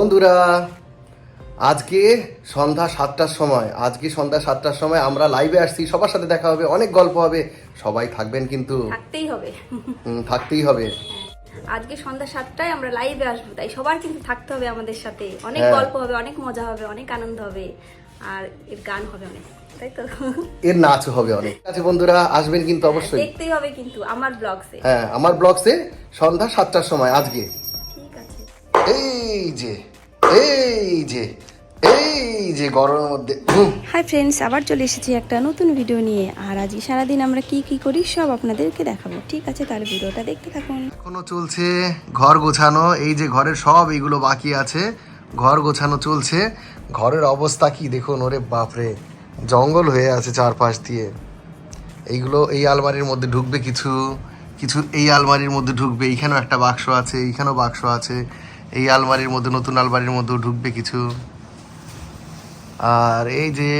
বন্ধুরা আজকে সন্ধ্যা সাতটার সময় আজকে সন্ধ্যা সাতটার সময় আমরা লাইভে আসছি সবার সাথে দেখা হবে অনেক গল্প হবে সবাই থাকবেন কিন্তু। থাকতেই হবে। থাকতেই হবে। আজকে সন্ধ্যা সাতটায় আমরা লাইভে আসব তাই সবার কিন্তু থাকতে হবে আমাদের সাথে। অনেক হ্যাঁ। গল্প হবে অনেক মজা হবে অনেক আনন্দ হবে আর এর গান হবে অনেক তাই তো? এর নাচ হবে অনেক। আছে বন্ধুরা আসবেন কিন্তু অবশ্যই। দেখতেই হবে কিন্তু আমার ব্লগসে হ্যাঁ আমার ব্লগসে সন্ধ্যা সাতটার সময় আজকে। ঠিক আছে। এই যে। এই যে এই যে গরমের মধ্যে হাই ফ্রেন্ডস আবার চলে এসেছি একটা নতুন ভিডিও নিয়ে। আর আজকে সারাদিন আমরা কি কি করি সব আপনাদেরকে দেখাবো। ঠিক আছে তাহলে ভিডিওটা দেখতে থাকুন। এখনও চলছে ঘর গোছানো। এই যে ঘরের সব এইগুলো বাকি আছে ঘর গোছানো চলছে। ঘরের অবস্থা কি দেখুন ওরে বাপরে। জঙ্গল হয়ে আছে চারপাশ দিয়ে। এইগুলো এই আলমারির মধ্যে ঢুকবে কিছু কিছু এই আলমারির মধ্যে ঢুকবে। এইখানেও একটা বাক্স আছে এইখানেও বাক্স আছে। এই আলমারির মধ্যে নতুন আলমারির মধ্যেও ঢুকবে কিছু। আর এই যে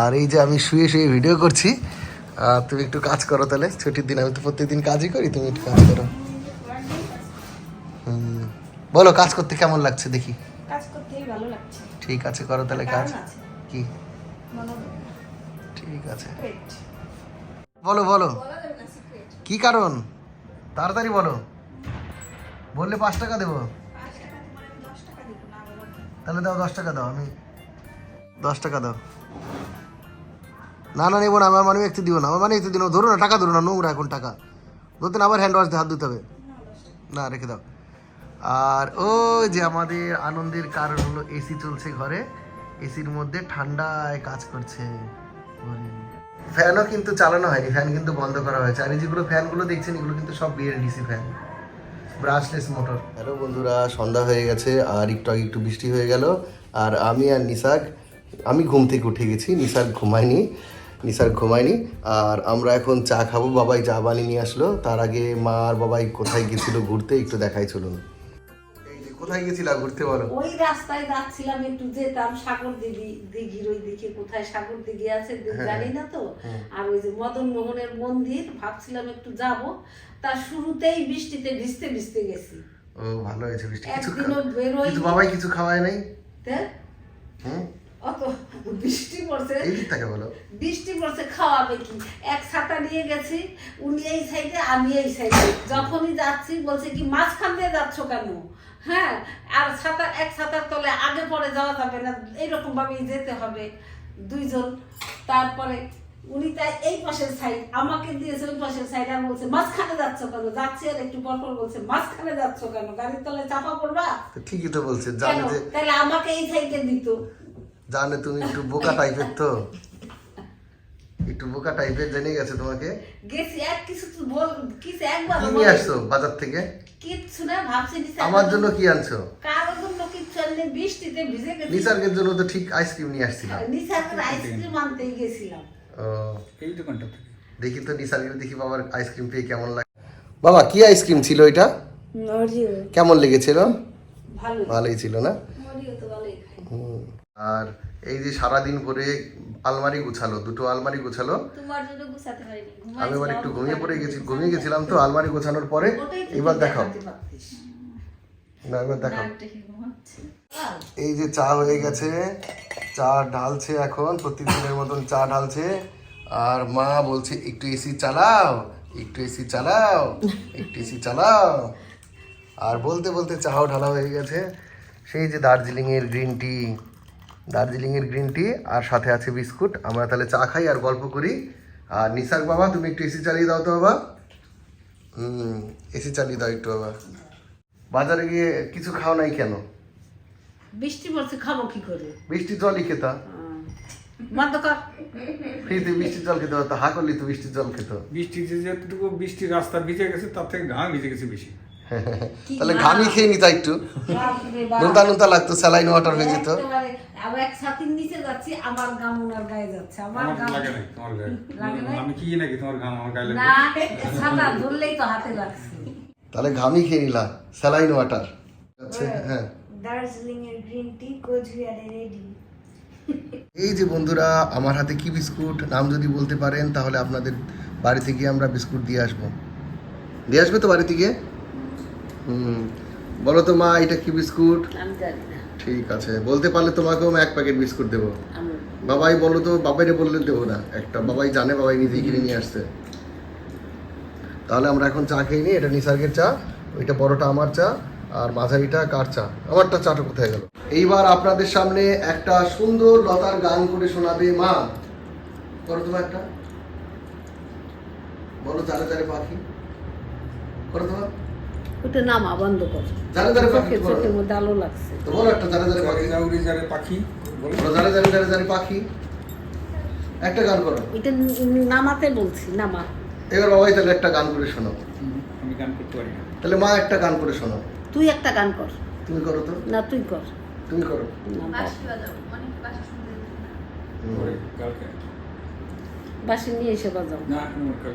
আর এই যে আমি শুয়ে শুয়ে ভিডিও করছি আর তুমি একটু কাজ করো তাহলে। ছুটির দিন আমি তো প্রত্যেকদিন কাজই করি তুমি একটু কাজ করো। বলো কাজ করতে কেমন লাগছে দেখি? ঠিক আছে করো তাহলে কাজ। কি? ঠিক আছে। বলো বলো। কি কারণ? তাড়াতাড়ি বলো। বললে পাঁচ টাকা দেবো? তাহলে দাও দশ টাকা দাও আমি দশ টাকা দাও। না না নেব না আমার মানে একটু দিও না আমার মানে একটু দিও না ধরো না টাকা ধরো না নোংরা এখন টাকা। ধরতে না আবার হ্যান্ড ওয়াশ দিয়ে হাত ধুতে হবে। না রেখে দাও। আর ওই যে আমাদের আনন্দের কারণ হলো এসি চলছে ঘরে এসির মধ্যে ঠান্ডায় কাজ করছে। ফ্যানও কিন্তু চালানো হয়নি ফ্যান কিন্তু বন্ধ করা হয়েছে। আর এই যেগুলো ফ্যানগুলো দেখছেন এগুলো কিন্তু সব BLDC fan brushless motor hello বন্ধুরা, সন্ধ্যা হয়ে গেছে, আর একটু আগে একটু বৃষ্টি হয়ে গেল। আর আমি আর নিসাক আমি ঘুম থেকে উঠে গেছি নিসাক ঘুমায়নি, নিসার ঘুমায়নি। আর আমরা এখন চা খাব, বাবাই চা বানিয়ে নিয়ে আসলো। তার আগে মা আর বাবাই কোথায় গেছিল ঘুরতে, একটু দেখাই চলুন। কোথায় গেছিলা ঘুরতে বলো? ওই রাস্তায় যাচ্ছিলাম একটু যেতাম সাগর দিঘি দিঘির ওই দিকে কোথায় সাগর দিঘি আছে হ্যাঁ, জানি না তো। আর ওই যে মদন মোহনের মন্দির ভাবছিলাম একটু যাব। তা শুরুতেই বৃষ্টিতে ভিজতে ভিজতে গেছি। ও ভালো হয়েছে বৃষ্টি। কিছু একদিনও কিন্তু বাবাই কিছু খাওয়ায় নাই? হুম অত বৃষ্টি পড়ছে। বলো। বৃষ্টি পড়ছে খাওয়াবে কি? এক ছাতা নিয়ে গেছি উনি এই সাইডে আমি এই সাইডে। যখনই যাচ্ছি বলছে কি মাঝখান দিয়ে যাচ্ছ কেন? হ্যাঁ আর ছাতা এক ছাতার তলে আগে পরে যাওয়া যাবে না এইরকম ভাবেই যেতে হবে দুইজন। তারপরে উনি তাই এই পাশের সাইড আমাকে দিয়েছে ওই পাশের সাইড আর বলছে মাঝখানে যাচ্ছ কেন? যাচ্ছি আর একটু পর পর বলছে মাঝখানে যাচ্ছ কেন? গাড়ির তলে চাপা পড়বা? ঠিকই তো বলছে তাহলে আমাকে এই সাইডে দিত। জানে তুমি একটু বোকা টাইপের তো। একটু বোকা টাইপের জেনে গেছে তোমাকে। গেছি এক কিছু তো বল কিছু একবার কি নিয়ে আসছো বাজার থেকে? কিচ্ছু না ভাবছি আমার জন্য কি আনছো? জন্য কিচ্ছু আনলে বৃষ্টিতে ভিজে গেছি। নিসার্গের জন্য তো ঠিক আইসক্রিম নিয়ে আসছিলাম। আইসক্রিম আনতেই গেছিলাম। ও। এই দোকানটা দেখি তো নিসার্গের দেখি বাবার আইসক্রিম পেয়ে কেমন লাগে। বাবা কি আইসক্রিম ছিল এটা? কেমন লেগেছিল? ভালো ভালোই ছিল না? তো ভালোই খাই হুম। আর এই যে সারাদিন পরে আলমারি গুছালো দুটো আলমারি গুছালো। আমি এবার একটু ঘুমিয়ে পড়ে গেছি ঘুমিয়ে গেছিলাম তো আলমারি গোছানোর পরে এবার দেখাও। না এবার দেখাও। এই যে চা হয়ে গেছে চা ঢালছে এখন প্রতিদিনের মতন চা ঢালছে। আর মা বলছে একটু এসি চালাও একটু এসি চালাও একটু এসি চালাও। আর বলতে বলতে চাও ঢালা হয়ে গেছে। সেই যে দার্জিলিংয়ের গ্রিন টি দার্জিলিংয়ের গ্রিন টি আর সাথে আছে বিস্কুট। আমরা তাহলে চা খাই আর গল্প করি। আর নিসার বাবা তুমি একটু এসি চালিয়ে দাও তো বাবা। হুম এসি চালিয়ে দাও একটু বাবা। বাজারে গিয়ে কিছু খাও নাই কেন? বৃষ্টি পড়ছে খাব কি করে? বৃষ্টির জলই খেতা। বন্ধ কর ফ্রিতে বৃষ্টির জল খেতে হতো হা করলি তো বৃষ্টির জল খেত। বৃষ্টি যে যতটুকু বৃষ্টির রাস্তা ভিজে গেছে তার থেকে ঘাম ভিজে গেছে বেশি। তাহলে ঘামি খেয়ে নিতা একটু। নুনতা নুনতা লাগতো স্যালাইন ওয়াটার হয়ে যেত। আবার এক ছাতির নিচে যাচ্ছি আমার গাম ওনার গায়ে যাচ্ছে আমার আমার গাম লাগে নাই তোমার গায়ে। আমি কি নাকি তোমার ঘাম আমার গায়ে না ছাতা ধরলেই তো হাতে লাগছে। তাহলে ঘামি খেয়ে নিলা স্যালাইন ওয়াটার। আচ্ছা হ্যাঁ। দার্জিলিং এর গ্রিন টি কোচবিহারে রেডি এই যে বন্ধুরা আমার হাতে কি বিস্কুট? নাম যদি বলতে পারেন তাহলে আপনাদের বাড়ি থেকে আমরা বিস্কুট দিয়ে আসব। দিয়ে আসবে তো বাড়ি থেকে হুম বলো তো মা এটা কি বিস্কুট? ঠিক আছে। বলতে পারলে তোমাকেও আমি এক প্যাকেট বিস্কুট দেবো। বাবাই বলো তো বাবাইরে বললে দেবো না। একটা বাবাই জানে বাবাই নিজেই কিনে নিয়ে আসছে। তাহলে আমরা এখন চা খেয়ে নিই। এটা নিসার্গের চা ওইটা বড়টা আমার চা আর মাঝারিটা কার চা? আমারটা চাটা কোথায় গেল? এইবার আপনাদের সামনে একটা সুন্দর লতার গান করে শোনাবে মা। করো তোমার একটা। বলো চারে চারে পাখি। করো তোমার ওটা নামা বন্ধ কর। চারে চারে পাখি চোখের মধ্যে আলো লাগছে। তো বলো একটা চারে চারে পাখি। যারে উড়ে যারে পাখি বলো। চারে চারে চারে চারে পাখি। একটা গান করো। এটা নামাতে বলছি নামা। এবার বাবাই তাহলে একটা গান করে শোনো। আমি গান করতে পারি না। তাহলে মা একটা গান করে শোনো। তুই একটা গান কর। তুমি করো তো। না তুই কর। তুমি করো। বাসি নিয়ে এসে বাজাও। না কালকে।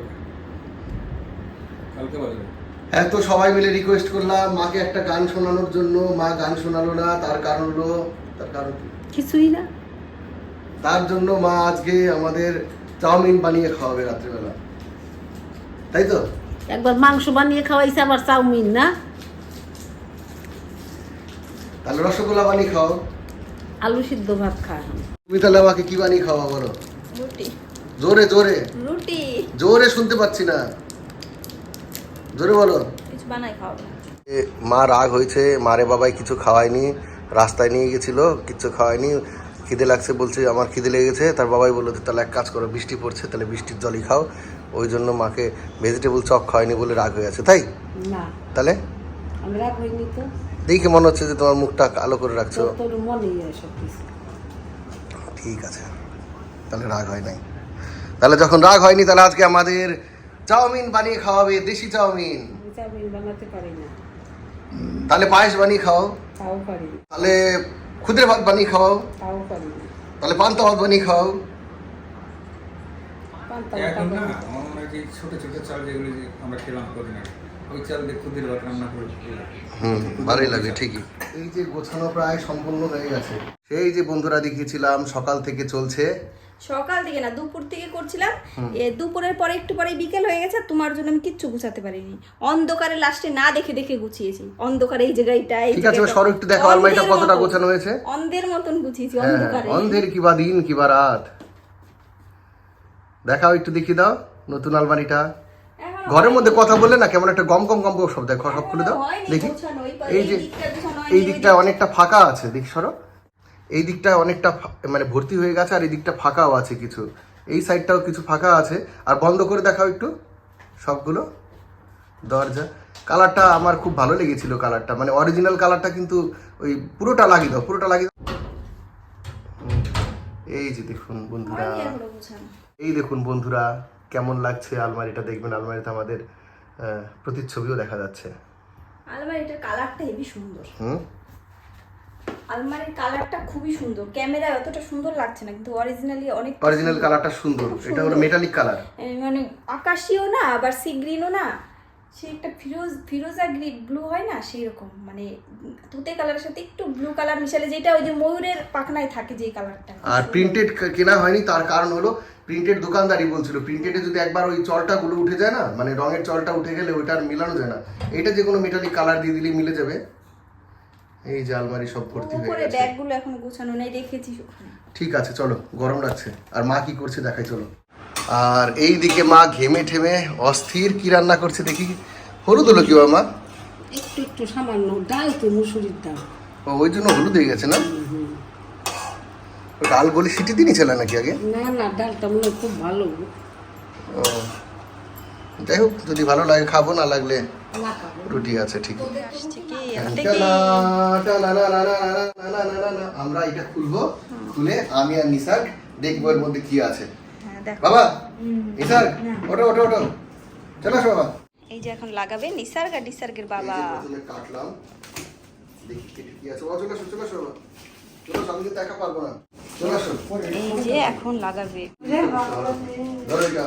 কালকে বাজবে। হ্যাঁ তো সবাই মিলে রিকোয়েস্ট করলাম মাকে একটা গান শোনানোর জন্য। মা গান শোনালো না তার কারণ হলো তার কারণ কি? কিছুই না। তার জন্য মা আজকে আমাদের চাউমিন বানিয়ে খাওয়াবে রাত্রিবেলা। তাই তো? একবার মাংস বানিয়ে খাওয়াইছে আবার চাউমিন না? তাহলে রসগোল্লা বানিয়ে খাও। আলু সিদ্ধ ভাত খা এখন। তুমি তাহলে আমাকে কি বানিয়ে খাওয়া বলো? রুটি। জোরে জোরে। রুটি। জোরে শুনতে পাচ্ছি না। জোরে বলো। কিছু বানাই খাওয়াবো এ, মা রাগ হয়েছে মারে বাবাই কিছু খাওয়ায়নি রাস্তায় নিয়ে গেছিল কিছু খাওয়ায়নি খিদে লাগছে বলছে আমার খিদে লেগেছে। তার বাবাই বলল যে তাহলে এক কাজ করো বৃষ্টি পড়ছে তাহলে বৃষ্টির জলই খাও। ওই জন্য মাকে ভেজিটেবল চপ খাওয়ায়নি বলে রাগ হয়ে আছে তাই? না। তাহলে? আমি রাগ হইনি তো। দেখে মনে হচ্ছে যে তোমার মুখটা কালো করে রাখছো। ঠিক আছে তাহলে রাগ হয় নাই। তাহলে যখন রাগ হয়নি তাহলে আজকে আমাদের চাউমিন বানিয়ে খাওয়াবে দেশি চাউমিন। চাউমিন বানাতে পারি না। তাহলে পায়েস বানিয়ে খাও। তাও পারি তাহলে খুদরে ভাত বানিয়ে তাও পারি তাহলে পান্তা ভাত বানিয়ে খাও। পান্তা এখন না আমার মনে হয় যে ছোট ছোট চাল যেগুলো আমরা খেলাম কদিন আগে ওই চাল দিয়ে খুদের ভাত রান্না করে হুম ভালোই লাগে ঠিকই। এই যে গোছানো প্রায় সম্পূর্ণ হয়ে গেছে। সেই যে বন্ধুরা দেখিয়েছিলাম সকাল থেকে চলছে। সকাল থেকে না দুপুর থেকে করছিলাম। এ দুপুরের পরে একটু পরে বিকেল হয়ে গেছে তোমার জন্য আমি কিচ্ছু গুছাতে পারিনি। অন্ধকারে লাস্টে না দেখে দেখে গুছিয়েছি। অন্ধকারে এই জায়গাটা এই ঠিক আছে। সরো একটু দেখো আলমারিটা কতটা গোছানো হয়েছে। অন্ধের মতন গুছিয়েছি হ্যাঁ অন্ধকারে। অন্ধের কিবা দিন কিবা রাত। দেখাও একটু দেখিয়ে দাও নতুন আলমারিটা। ঘরের মধ্যে কথা বললে না কেমন একটা গম গম গম শব্দ দেখো সব খুলে দাও। দেখি। এই যে এই দিকটা অনেকটা ফাঁকা আছে দেখি সরো। এই দিকটা অনেকটা মানে ভর্তি হয়ে গেছে আর এই দিকটা ফাঁকাও আছে কিছু। এই সাইডটাও কিছু ফাঁকা আছে। আর বন্ধ করে দেখাও একটু সবগুলো। দরজা। কালারটা আমার খুব ভালো লেগেছিল কালারটা মানে অরিজিনাল কালারটা কিন্তু ওই পুরোটা লাগিয়ে দাও পুরোটা লাগিয়ে দাও। এই যে দেখুন বন্ধুরা। এই দেখুন বন্ধুরা কেমন লাগছে আলমারিটা? দেখবেন আলমারিতে আমাদের প্রতিচ্ছবিও দেখা যাচ্ছে। আলমারিটার কালারটা হেবি সুন্দর। হুম। আলমারির কালারটা খুবই সুন্দর। ক্যামেরায় অতটা সুন্দর লাগছে না কিন্তু অরিজিনালি অনেক অরিজিনাল কালারটা সুন্দর। এটা হলো মেটালিক কালার মানে আকাশিও না আবার সি গ্রিনও না সে একটা ফিরোজ ফিরোজা গ্রিন ব্লু হয় না সেই রকম। মানে তুতে কালারের সাথে একটু ব্লু কালার মিশালে যেটা ওই যে ময়ূরের পাখনায় থাকে যে কালারটা আর প্রিন্টেড কেনা হয়নি তার কারণ হলো প্রিন্টেড দোকানদারই বলছিল প্রিন্টেডে যদি একবার ওই চলটা গুলো উঠে যায় না মানে রঙের চলটা উঠে গেলে ওইটা আর মিলানো যায় না। এটা যে কোনো মেটালিক কালার দিয়ে দিলে মিলে যাবে। এই যে আলমারি সব ভর্তি হয়ে গেছে। ব্যাগগুলো এখনও গোছানো নেই রেখেছি ওখানে। ঠিক আছে চলো গরম লাগছে। আর মা কি করছে দেখাই চলো। আর এই দিকে মা ঘেমে ঠেমে অস্থির কি রান্না করছে দেখি। হলুদ হলো কি মা? একটু একটু সামান্য। ডাল তো মুসুরির ডাল। ও ওই জন্য হলুদ হয়ে গেছে না? ডাল গলি সিটি দিনই ছিল নাকি আগে? না না ডালটা মনে খুব ভালো। ও যাই হোক যদি ভালো লাগে খাব না লাগলে রুটি আছে ঠিক। আমরা এটা খুলবো খুলে আমি আর নিসার্গ দেখব এর মধ্যে কি আছে। হ্যাঁ বাবা নিসার্গ ওটো ওটো ওটো চলো আসো বাবা। এই যে এখন লাগাবে নিসার্গ আর নিসার্গের বাবা। কাটলাম দেখি কি আছে। চলে চলে চলো পারব না। এই যে এখন লাগাবে। ধরো এটা।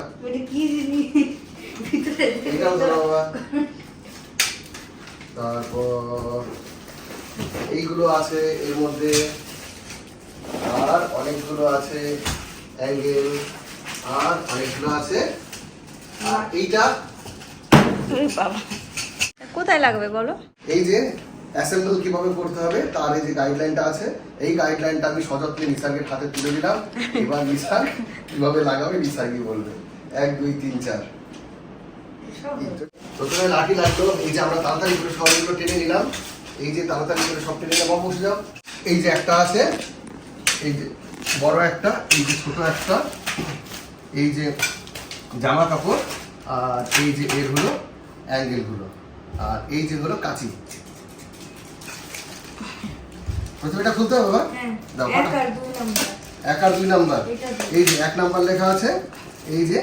তারপর এইগুলো আছে এর মধ্যে আর অনেকগুলো আছে অ্যাঙ্গেল আর অনেকগুলো আছে আর এইটা কোথায় লাগবে বলো? এই যে অ্যাসেম্বল কীভাবে করতে হবে তার এই যে গাইডলাইনটা আছে এই গাইডলাইনটা আমি সযত্নে নিসার্গের হাতে তুলে দিলাম। এবার নিসার্গ কীভাবে লাগাবে নিসার্গই বলবে। এক দুই তিন চার। প্রথমে লাঠি লাগল এই যে আমরা তাড়াতাড়ি করে সবগুলো টেনে নিলাম এই যে তাড়াতাড়ি করে সব টেনে নেওয়া বসে যাও এই যে একটা আছে এই যে বড় একটা এই যে ছোট একটা এই যে জামা কাপড় আর এই যে এর হলো অ্যাঙ্গেলগুলো আর এই যে হলো কাঁচি প্রথমে এটা খুলতে হবে? দাও, এক আর দুই নাম্বার এই যে এক নাম্বার লেখা আছে এই যে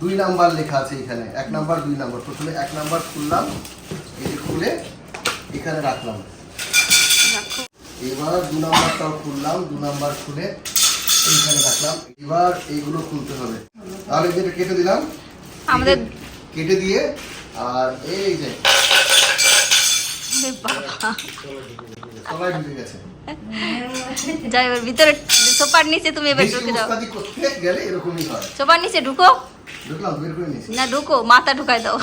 দুই নাম্বার লেখা আছে এখানে। এক নাম্বার দুই নাম্বার। প্রথমে এক নাম্বার খুললাম এই খুলে এখানে রাখলাম। এবার দু নাম্বারটাও খুললাম দু নাম্বার খুলে এইখানে রাখলাম। এবার এইগুলো খুলতে হবে। তাহলে যেটা কেটে দিলাম। আমাদের- কেটে দিয়ে আর এই যে সবাই ঢুকে গেছে। যাই এবার ভিতরে সোফার নিচে তুমি এবার ঢুকে হয়। সোফার নিচে ঢুকো। না ঢুকো মাথা ঢুকাই দাও।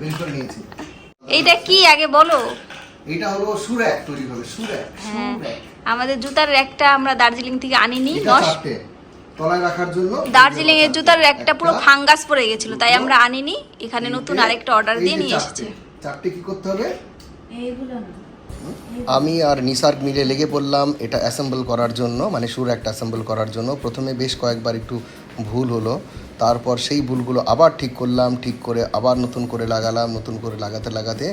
বের করে নিয়েছি। এইটা কি আগে বলো? এটা হলো সুরেক তৈরি হবে সুরেক হ্যাঁ। আমাদের জুতার একটা আমরা দার্জিলিং থেকে আনিনি নষ্ট তলায় রাখার জন্য দার্জিলিং এর জুতার একটা পুরো ফাঙ্গাস পড়ে গেছিল তাই আমরা আনিনি এখানে নতুন আরেকটা অর্ডার দিয়ে নিয়ে এসেছি এসেছে। চারটে কি করতে হবে? আমি আর নিসার্গ মিলে লেগে পড়লাম এটা অ্যাসেম্বল করার জন্য মানে সুর একটা অ্যাসেম্বল করার জন্য। প্রথমে বেশ কয়েকবার একটু ভুল হলো। তারপর সেই ভুলগুলো আবার ঠিক করলাম, ঠিক করে আবার নতুন করে লাগালাম, নতুন করে লাগাতে লাগাতে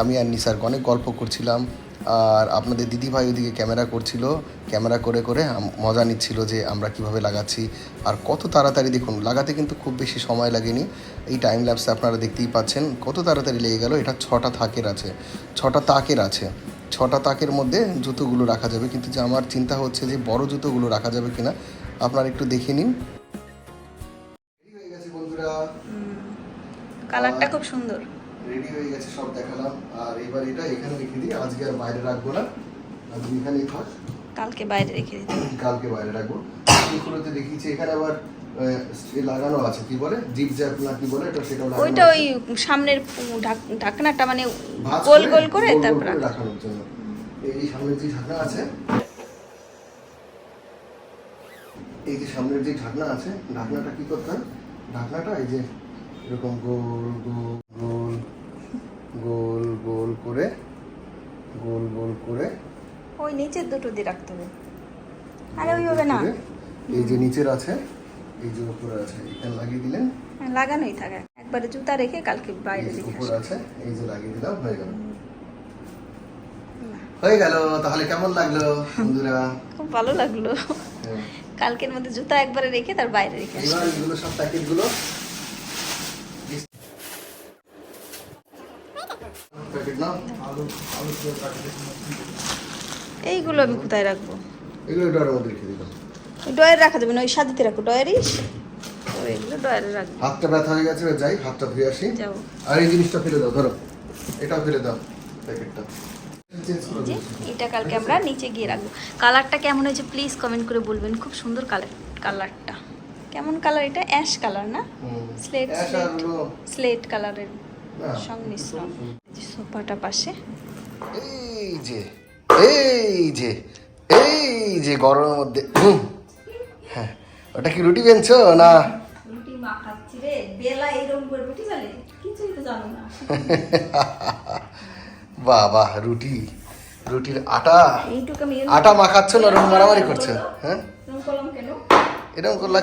আমি আর নিসার্গ অনেক গল্প করছিলাম। আর আপনাদের দিদিভাই ওদিকে ক্যামেরা করছিল, ক্যামেরা করে করে মজা নিচ্ছিল যে আমরা কীভাবে লাগাচ্ছি। আর কত তাড়াতাড়ি দেখুন, লাগাতে কিন্তু খুব বেশি সময় লাগেনি। এই টাইম ল্যাপসে আপনারা দেখতেই পাচ্ছেন কত তাড়াতাড়ি লেগে গেল। এটা ছটা থাকের আছে, ছটা তাকের আছে। ছটা তাকের মধ্যে জুতোগুলো রাখা যাবে। কিন্তু যে আমার চিন্তা হচ্ছে যে বড় জুতোগুলো রাখা যাবে কিনা, আপনারা একটু দেখে নিন। গেছে কালারটা খুব সুন্দর। রেডি হয়ে গেছে সব দেখালাম। আর এবার এটা এখানে রেখে দিই। আজকে আর বাইরে রাখব না। আজকে এখানেই থাক কালকে বাইরে রেখে দিতে কালকে বাইরে রাখব। এইগুলোতে দেখিয়েছি এখানে আবার লাগানো আছে কি বলে? জিপ জ্যাপ না কি বলে? এটা সেটাও লাগানো ওইটা ওই সামনের ঢাকনাটা মানে গোল গোল করে তারপর রাখানোর জন্য। এই সামনের যে ঢাকনা আছে এই যে সামনের যে ঢাকনা আছে ঢাকনাটা কি করতে হয়? ঢাকনাটা এই যে এরকম গোল গোল গোল গোল গোল করে গোল গোল করে। ওই নিচের দুটো দিয়ে রাখতে হবে। আরে ওইভাবে না। এই যে নিচের আছে এই যে উপরে আছে এখানে লাগিয়ে দিলেন। হ্যাঁ, লাগানোই থাকে। একবারে জুতা রেখে কালকে বাইরে রেখে উপরে আছে এই যে লাগিয়ে দিলাম হয়ে গেল। হয়ে গেল তাহলে কেমন লাগল বন্ধুরা? খুব ভালো লাগল। হ্যাঁ। কালকের মধ্যে জুতা একবারে রেখে তার বাইরে রেখে আসো। এগুলো সব প্যাকেটগুলো। এইগুলো আমি কোথায় রাখব? এগুলো ডয়ের মধ্যে রেখে দিলাম। ওই ডয়ারে রাখা যাবে না ওই সাদিতে রাখো ডয়ারই এগুলো ডয়ারে রাখব। হাতটা ব্যথা হয়ে গেছে যাই হাতটা ধুয়ে আসি। যাও আর এই জিনিসটা ফেলে দাও ধরো। এটাও ফেলে দাও প্যাকেটটা। যে এটা কালকে আমরা নিচে গিয়ে রাখব। কালারটা কেমন হয়েছে প্লিজ কমেন্ট করে বলবেন। খুব সুন্দর কালার কালারটা কেমন কালার এটা? অ্যাশ কালার না? স্লেট স্লেট স্লেট কালারের। সংমিশ্রণ। সোফাটা পাশে। এই যে এই যে এই যে গরমের মধ্যে হ্যাঁ ওটা কি রুটি বেনছো না? রুটি মাখাচ্ছি রে বেলা এইরকম করে রুটি চলে কিছুই তো জানো না। বাহ বাহ রুটি। রুটির আটা। আটা মাখাচ্ছ না ওরকম মারামারি করছে? হ্যাঁ? এরকম করলা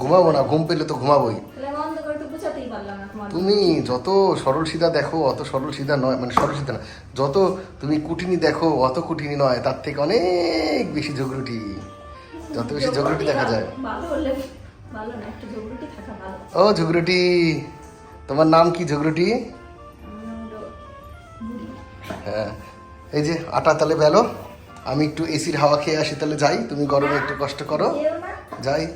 ঘুমাবো না ঘুম পেলে তো ঘুমাবোই। তুমি যত সরল সিধা দেখো অত সরল সিধা নয় মানে সরল সিধা না যত তুমি কুটিনি দেখো অত কুটিনি নয় তার থেকে অনেক বেশি ঝগড়ুটি। যত বেশি ঝগড়ুটি দেখা যায়। ও ঝগড়ুটি। তোমার নাম কি ঝগড়ুটি? হ্যাঁ। এই যে আটা তাহলে বেলো আমি একটু এসির হাওয়া খেয়ে আসি তাহলে যাই তুমি গরমে একটু কষ্ট করো। যাই।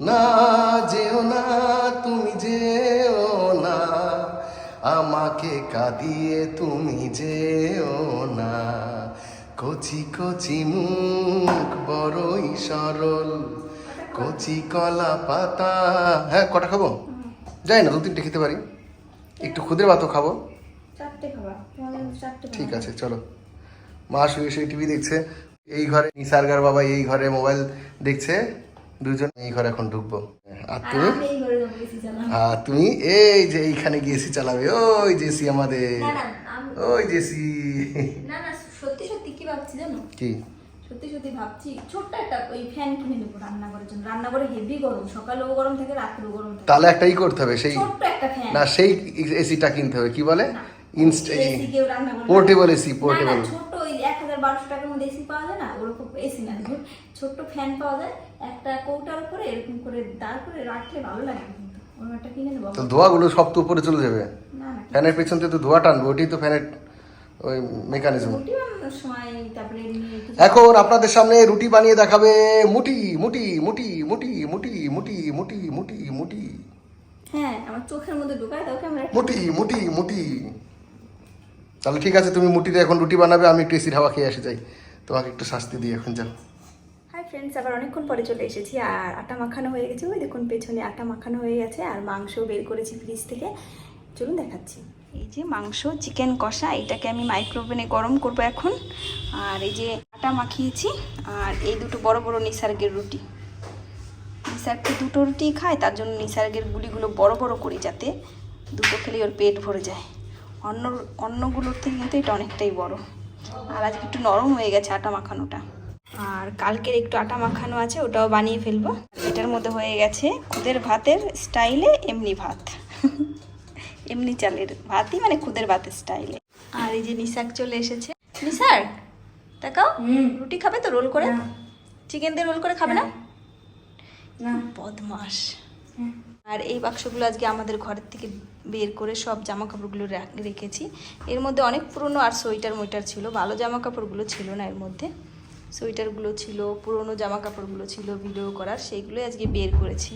না না যেও না তুমি যেও না। আমাকে কাঁদিয়ে তুমি যেও না। কচি কচি মুখ বড়ই সরল। কচি কলা পাতা। হ্যাঁ কটা খাব? যাই না দু তিনটে খেতে পারি। একটু খুদের ভাতও খাব। ঠিক আছে চলো। মা শুয়ে শুয়ে টিভি দেখছে। এই ঘরে নিসার্গার বাবা এই ঘরে মোবাইল দেখছে। দুজন এই ঘরে এখন ঢুকবো। আর তুমি? আর তুমি? এই যে এইখানে গিয়ে এসি চালাবে। ওই জেসি আমাদের। ওই জেসি না না সত্যি সত্যি কি ভাবছি জানো? কি? সত্যি সত্যি ভাবছি ছোট্ট একটা ওই ফ্যান কিনে নেব রান্নাঘরের জন্য। রান্নাঘরে হেভি গরম সকালেও গরম থাকে রাত্রেও গরম থাকে। তাহলে একটাই করতে হবে সেই ছোট্ট একটা ফ্যান না সেই এসিটা কিনতে হবে কি বলে? পোর্টেবল এসি পোর্টেবল ছোট্ট ওই এক হাজার বারোশো টাকার মধ্যে এসি পাওয়া যায় না ওরকম এসি না ছোট্ট ফ্যান পাওয়া যায় একটা কৌটার উপরে এরকম করে দাঁড় করে রাখলে ভালো লাগে তো ধোঁয়াগুলো সব তো উপরে চলে যাবে। ফ্যানের পেছন থেকে তো ধোঁয়া টানবে ওটাই তো ফ্যানের ওই মেকানিজম এখন আপনাদের সামনে রুটি বানিয়ে দেখাবে মুটি মুটি মুটি মুটি মুটি মুটি মুটি মুটি মুটি। হ্যাঁ আমার চোখের মধ্যে ঢুকায় দাও ক্যামেরা মুটি মুটি মুটি। তাহলে ঠিক আছে তুমি মুটিতে এখন রুটি বানাবে আমি একটু এসির হাওয়া খেয়ে আসি যাই। তোমাকে একটু শাস্তি দিই এখন যাও। হাই ফ্রেন্ডস আবার অনেকক্ষণ পরে চলে এসেছি আর আটা মাখানো হয়ে গেছে। ওই দেখুন পেছনে আটা মাখানো হয়ে গেছে আর মাংস বের করেছি ফ্রিজ থেকে। চলুন দেখাচ্ছি। এই যে মাংস, চিকেন কষা, এটাকে আমি মাইক্রোওভেনে গরম করব এখন। আর এই যে আটা মাখিয়েছি, আর এই দুটো বড় বড় নিসার্গের রুটি। নিসার্গকে দুটো রুটি খায়, তার জন্য নিসার্গের গুলিগুলো বড় বড় করি যাতে দুটো খেলে ওর পেট ভরে যায়। অন্য অন্যগুলোর থেকে কিন্তু এটা অনেকটাই বড়। আর আজকে একটু নরম হয়ে গেছে আটা মাখানোটা। আর কালকের একটু আটা মাখানো আছে, ওটাও বানিয়ে ফেলব। এটার মধ্যে হয়ে গেছে খুদের ভাতের স্টাইলে এমনি ভাত। এমনি চালের ভাতই মানে খুদের ভাতের স্টাইলে আর এই যে নিশাক চলে এসেছে। নিশাক দেখাও রুটি খাবে তো রোল করে? চিকেন দিয়ে রোল করে খাবে না? না। বদমাস আর এই বাক্সগুলো আজকে আমাদের ঘরের থেকে বের করে সব জামা কাপড়গুলো রেখেছি। এর মধ্যে অনেক পুরনো আর সোয়েটার মোয়েটার ছিল ভালো জামা কাপড়গুলো ছিল না এর মধ্যে। সোয়েটারগুলো ছিল পুরনো জামা কাপড়গুলো ছিল ভিডিও করার সেইগুলোই আজকে বের করেছি।